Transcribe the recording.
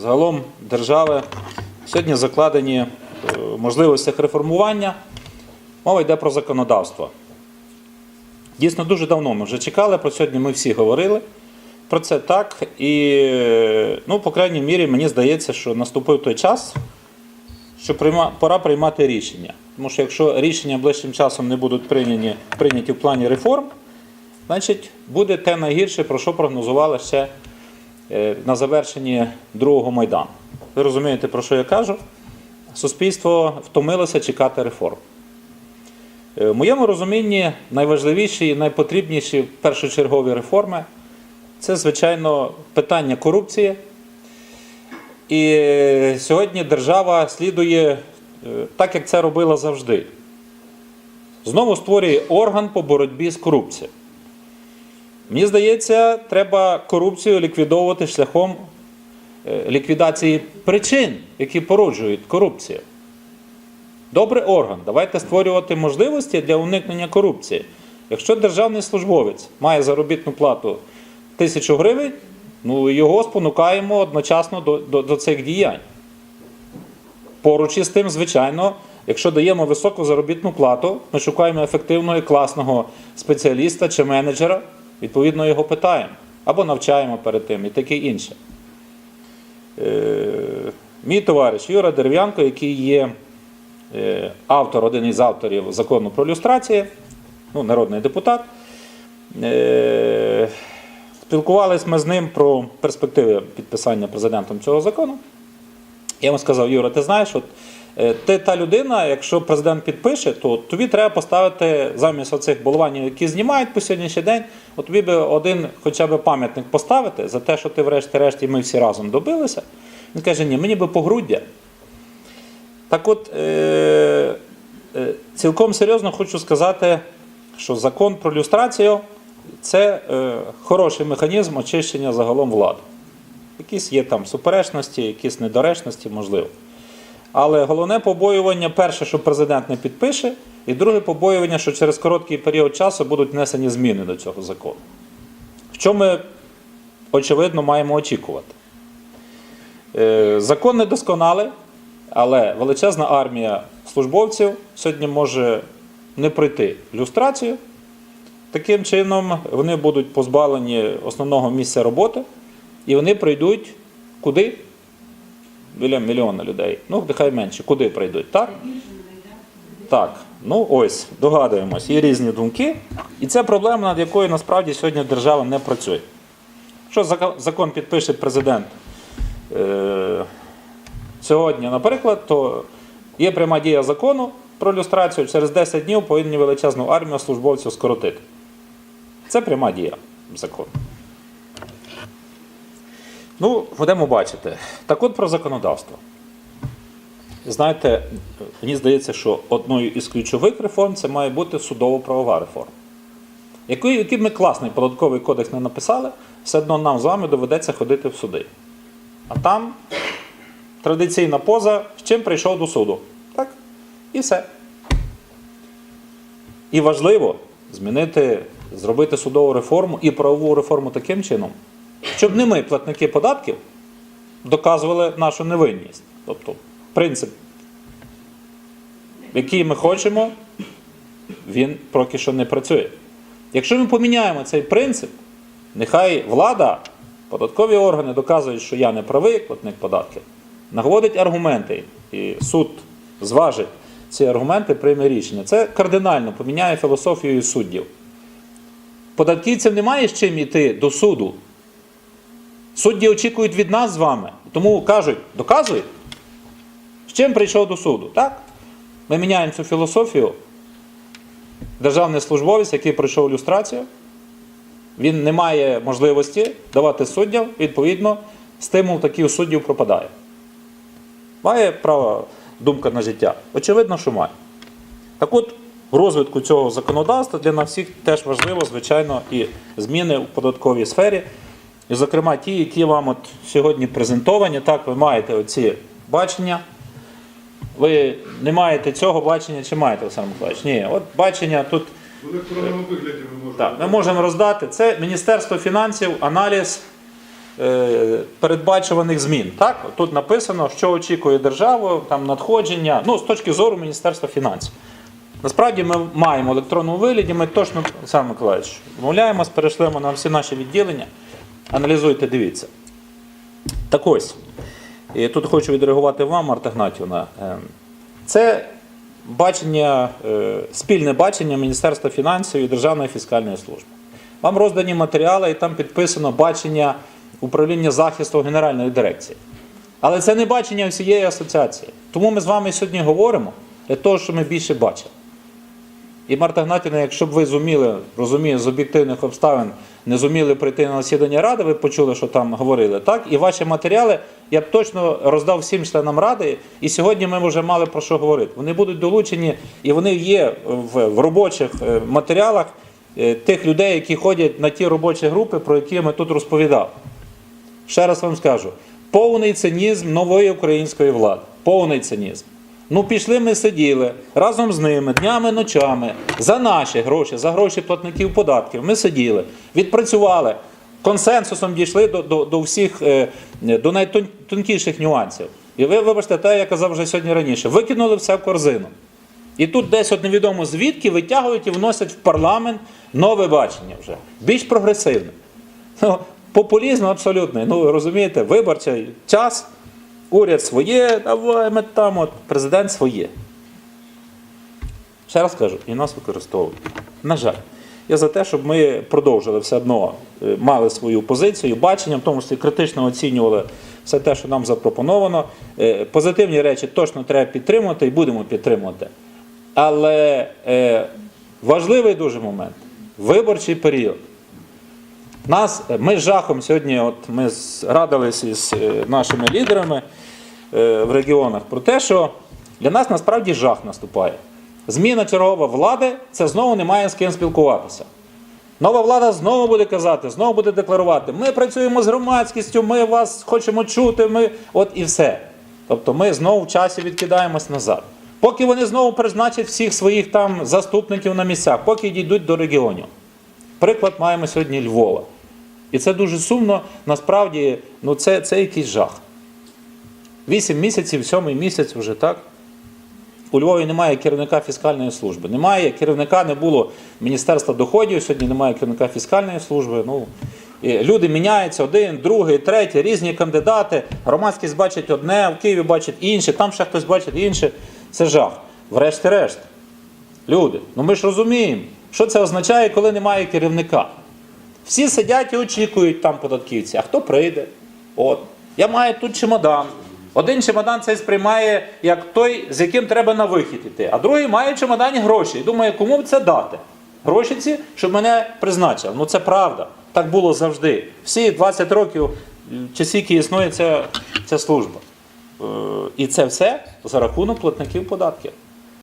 загалом держави сьогодні закладені е, можливостях реформування. Мова йде про законодавство. Дійсно, дуже давно ми вже чекали, про сьогодні ми всі говорили про це так. І, ну, по крайній мірі, мені здається, що наступив той час, що пора приймати рішення. Тому що якщо рішення ближчим часом не будуть прийняті, прийняті в плані реформ, значить буде те найгірше, про що прогнозували ще на завершенні другого майдану. Ви розумієте, про що я кажу? Суспільство втомилося чекати реформ. Е, В моєму розумінні найважливіші і найпотрібніші першочергові реформи це, звичайно, питання корупції. І е, сьогодні держава слідує е, так, як це робила завжди. Знову створює орган по боротьбі з корупцією. Мені здається, треба корупцію ліквідовувати шляхом е, ліквідації причин, які породжують корупцію. Добрий орган. Давайте створювати можливості для уникнення корупції. Якщо державний службовець має заробітну плату тисячу гривень, ну його спонукаємо одночасно до, до, до цих діянь. Поруч із тим, звичайно, якщо даємо високу заробітну плату, ми шукаємо ефективного і класного спеціаліста чи менеджера, відповідно його питаємо або навчаємо перед тим і таке інше. Е, мій товариш Юра Дерев'янко, який є е, автор, один із авторів закону про люстрацію, ну, народний депутат. Е, Спілкувалися ми з ним про перспективи підписання президентом цього закону. Я йому сказав, Юра, ти знаєш, от ти та людина, якщо президент підпише, то тобі треба поставити замість оцих болванів, які знімають по сьогоднішній день, от тобі би один хоча б пам'ятник поставити за те, що ти врешті-решт і ми всі разом добилися. Він каже, ні, мені би погруддя. Так от, е, е, цілком серйозно хочу сказати, що закон про люстрацію це е, хороший механізм очищення загалом влади. Якісь є там суперечності, якісь недоречності, можливо. Але головне побоювання, перше, що президент не підпише, і друге побоювання, що через короткий період часу будуть внесені зміни до цього закону. Що ми, очевидно, маємо очікувати? Е, Закон недосконалий, але величезна армія службовців сьогодні може не пройти люстрацію. Таким чином, вони будуть позбавлені основного місця роботи, і вони прийдуть куди? Біля мільйона людей. Ну, нехай менше. Куди прийдуть? Так? Так. Ну ось, догадуємось, є різні думки. І це проблема, над якою насправді сьогодні держава не працює. Якщо закон підпише президент е, сьогодні, наприклад, то є пряма дія закону про люстрацію, через 10 днів повинні величезну армію службовців скоротити. Це пряма дія закону. Ну, будемо бачити. Так от про законодавство. Знаєте, мені здається, що одною із ключових реформ це має бути судово-правова реформа. Який, який ми класний податковий кодекс не написали, все одно нам з вами доведеться ходити в суди. А там традиційна поза, з чим прийшов до суду. Так? І все. І важливо змінити, зробити судову реформу і правову реформу таким чином, щоб не ми, платники податків, доказували нашу невинність. Тобто принцип, який ми хочемо, він поки що не працює. Якщо ми поміняємо цей принцип, нехай влада, податкові органи доказують, що я не правий платник податків, наводить аргументи, і суд зважить ці аргументи, прийме рішення. Це кардинально поміняє філософію суддів. Податківцям немає з чим йти до суду. Судді очікують від нас з вами. Тому кажуть, доказуй, з чим прийшов до суду. Так? Ми міняємо цю філософію. Державний службовець, який пройшов люстрацію, він не має можливості давати суддям, відповідно, стимул такий у суддів пропадає. Має право думка на життя? Очевидно, що має. Так от, в розвитку цього законодавства для нас всіх теж важливо, звичайно, і зміни у податковій сфері. І, зокрема, ті, які вам от сьогодні презентовані, так, ви маєте оці бачення. Ви не маєте цього бачення чи маєте, Олександр Миколаївич? Ні, от бачення тут В електронному вигляді ми можемо. так, ми можемо роздати. Це Міністерство фінансів, аналіз е, передбачуваних змін. Так? Тут написано, що очікує державу, там надходження, ну, з точки зору Міністерства фінансів. Насправді ми маємо електронному вигляді, ми точно, Олександр Миколаївич, мовляємось, перейшлемо на всі наші відділення. Аналізуйте, дивіться. Так ось, і тут хочу відреагувати вам, Марта Гнатівна. Е, Це бачення, е, спільне бачення Міністерства фінансів і Державної фіскальної служби. Вам роздані матеріали, і там підписано бачення управління захисту Генеральної дирекції. Але це не бачення всієї асоціації. Тому ми з вами сьогодні говоримо для того, щоб ми більше бачили. І Марта Гнатівна, якщо б ви зуміли, розумію, з об'єктивних обставин не зуміли прийти на засідання ради, ви почули, що там говорили, так? І ваші матеріали я б точно роздав всім членам ради, і сьогодні ми вже мали про що говорити. Вони будуть долучені, і вони є в, робочих е, матеріалах е, тих людей, які ходять на ті робочі групи, про які ми тут розповідав. Ще раз вам скажу: повний цинізм нової української влади. Повний цинізм. Ну, пішли ми сиділи разом з ними днями, ночами за наші гроші, за гроші платників податків. Ми сиділи, відпрацювали, консенсусом дійшли до, до, до всіх, е, до найтонкіших нюансів. І ви, вибачте, те, я казав вже сьогодні раніше, викинули все в корзину. І тут десь от невідомо звідки витягують і вносять в парламент нове бачення вже, більш прогресивне. Ну, популізм абсолютний. Ну, розумієте, виборчий час, уряд своє, давай ми там, от, президент своє. Ще раз кажу, і нас використовують. На жаль. Я за те, щоб ми продовжили все одно, е, мали свою позицію, бачення, в тому числі критично оцінювали все те, що нам запропоновано. Е, Позитивні речі точно треба підтримувати і будемо підтримувати. Але е, важливий дуже момент виборчий період. Нас, ми з жахом сьогодні, от ми радилися із е, нашими лідерами е, в регіонах про те, що для нас насправді жах наступає. Зміна чергова влади це знову немає з ким спілкуватися. Нова влада знову буде казати, знову буде декларувати: ми працюємо з громадськістю, ми вас хочемо чути, ми от і все. Тобто ми знову в часі відкидаємось назад. Поки вони знову призначать всіх своїх там заступників на місцях, поки дійдуть до регіонів. Приклад маємо сьогодні Львова. І це дуже сумно, насправді, ну це, це якийсь жах. Вісім місяців, сьомий місяць вже так. У Львові немає керівника фіскальної служби. Немає керівника, не було Міністерства доходів, сьогодні немає керівника фіскальної служби. Ну, люди міняються один, другий, третій, різні кандидати. Громадськість бачить одне, в Києві бачить інше, там ще хтось бачить інше. Це жах. Врешті-решт. Люди, ну ми ж розуміємо, що це означає, коли немає керівника. Всі сидять і очікують там податківці. А хто прийде? От. Я маю тут чемодан. Один чемодан цей сприймає як той, з яким треба на вихід іти, а другий має в чемодані гроші і думає, кому це дати. Гроші ці, щоб мене призначили. Ну це правда. Так було завжди. Всі 20 років, чи скільки існує ця, ця служба. Е, І це все за рахунок платників податків.